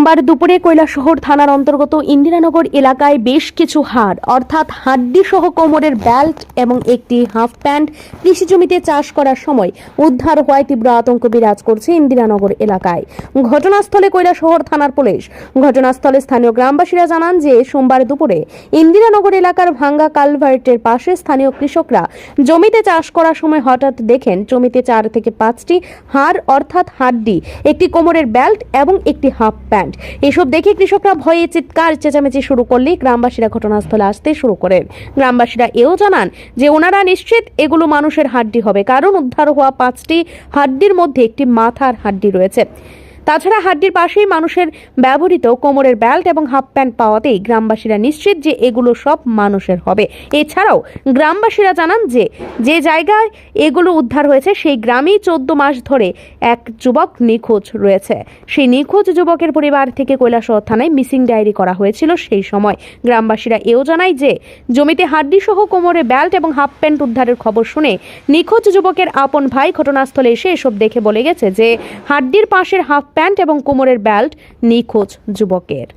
সোমবার দুপুরে কৈলাসহর থানার অন্তর্গত ইন্দিরানগর এলাকায় বেশ কিছু হাড়, অর্থাৎ হাড্ডি সহ কোমরের বেল্ট এবং একটি হাফ প্যান্ট কৃষি জমিতে চাষ করার সময় উদ্ধার হওয়ায় তীব্র আতঙ্ক বিরাজ করছে ইন্দিরানগর এলাকায়। ঘটনাস্থলে কৈলাসহর থানার পুলিশ। ঘটনাস্থলে স্থানীয় গ্রামবাসীরা জানান যে, সোমবার দুপুরে ইন্দিরানগর এলাকার ভাঙ্গা কালভার্টের পাশে স্থানীয় কৃষকরা জমিতে চাষ করার সময় হঠাৎ দেখেন জমিতে চার থেকে পাঁচটি হাড়, অর্থাৎ হাড্ডি, একটি কোমরের বেল্ট এবং একটি হাফ প্যান্ট। এসব দেখে কৃষকরা ভয়ে চিৎকার চেঁচামেচি শুরু করলে গ্রামবাসীরা ঘটনাস্থলে আসতে শুরু করেন। গ্রামবাসীরা এও জানান যে, ওনারা নিশ্চিত এগুলো মানুষের হাড্ডি হবে। কারণ উদ্ধার হওয়া পাঁচটি হাড্ডির মধ্যে একটি মাথার হাড্ডি রয়েছে। তাছাড়া হাড্ডির পাশেই মানুষের ব্যবহৃত কোমরের বেল্ট এবং হাফ প্যান্ট পাওয়াতেই গ্রামবাসীরা নিশ্চিত যে এগুলো সব মানুষের হবে। এছাড়াও গ্রামবাসীরা জানান যে যে জায়গায় এগুলো উদ্ধার হয়েছে, সেই গ্রামেই চোদ্দ মাস ধরে এক যুবক নিখোঁজ রয়েছে। সেই নিখোঁজ যুবকের পরিবার থেকে কৈলাসহর থানায় মিসিং ডায়েরি করা হয়েছিল সেই সময়। গ্রামবাসীরা এও জানায় যে, জমিতে হাড্ডি সহ কোমরে বেল্ট এবং হাফ প্যান্ট উদ্ধারের খবর শুনে নিখোঁজ যুবকের আপন ভাই ঘটনাস্থলে এসে এসব দেখে বলে গেছে যে, হাড্ডির পাশের হাফ প্যান্ট এবং কোমরের বেল্ট নিখোঁজ যুবকের।